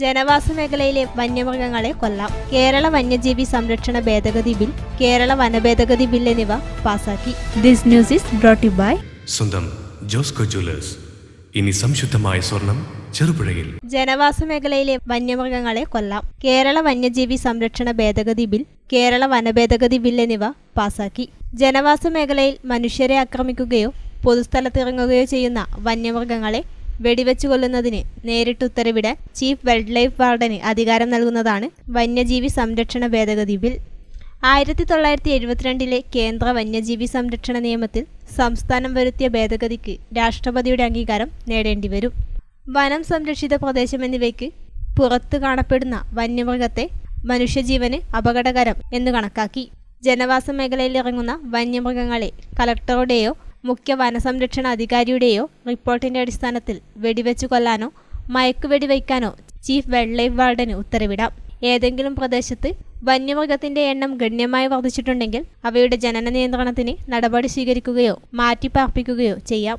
ജനവാസ മേഖലയിലെ വന്യമൃഗങ്ങളെ കൊല്ലാം. കേരള വന്യജീവി സംരക്ഷണ ഭേദഗതി ബിൽ കേരള വനഭേദഗതി ബിൽ എന്നിവ പാസാക്കി. This news is brought by സ്വന്തം ജോസ്കോ ജ്വല്ലേഴ്സ്. ഇനി സംശുദ്ധമായ സ്വർണം ചെറുപുഴയിൽ. ജനവാസ മേഖലയിലെ വന്യമൃഗങ്ങളെ കൊല്ലാം. കേരള വന്യജീവി സംരക്ഷണ ഭേദഗതി ബിൽ കേരള വനഭേദഗതി ബിൽ എന്നിവ പാസാക്കി. ജനവാസ മേഖലയിൽ മനുഷ്യരെ ആക്രമിക്കുകയോ പൊതുസ്ഥലത്തിറങ്ങുകയോ ചെയ്യുന്ന വന്യമൃഗങ്ങളെ വെടിവെച്ചു കൊല്ലുന്നതിന് നേരിട്ട് ഉത്തരവിടാൻ ചീഫ് വൈൽഡ് ലൈഫ് വാർഡന് അധികാരം നൽകുന്നതാണ് വന്യജീവി സംരക്ഷണ ഭേദഗതി ബിൽ ആയിരത്തി തൊള്ളായിരത്തി എഴുപത്തിരണ്ടിലെ കേന്ദ്ര വന്യജീവി സംരക്ഷണ നിയമത്തിൽ സംസ്ഥാനം വരുത്തിയ ഭേദഗതിക്ക് രാഷ്ട്രപതിയുടെ അംഗീകാരം നേടേണ്ടി വരും. വനം സംരക്ഷിത പ്രദേശം എന്നിവയ്ക്ക് പുറത്ത് കാണപ്പെടുന്ന വന്യമൃഗത്തെ മനുഷ്യജീവന് അപകടകരം എന്ന് കണക്കാക്കി. ജനവാസ മേഖലയിൽ ഇറങ്ങുന്ന വന്യമൃഗങ്ങളെ കലക്ടറുടെയോ മുഖ്യ വനസംരക്ഷണ അധികാരിയുടെയോ റിപ്പോർട്ടിന്റെ അടിസ്ഥാനത്തിൽ വെടിവെച്ചു കൊല്ലാനോ മയക്കുവെടി വയ്ക്കാനോ ചീഫ് വൈൽഡ് ലൈഫ് വാർഡന് ഉത്തരവിടാം. ഏതെങ്കിലും പ്രദേശത്ത് വന്യമൃഗത്തിന്റെ എണ്ണം ഗണ്യമായി വർദ്ധിച്ചിട്ടുണ്ടെങ്കിൽ അവയുടെ ജനന നിയന്ത്രണത്തിന് നടപടി സ്വീകരിക്കുകയോ മാറ്റിപ്പാർപ്പിക്കുകയോ ചെയ്യാം.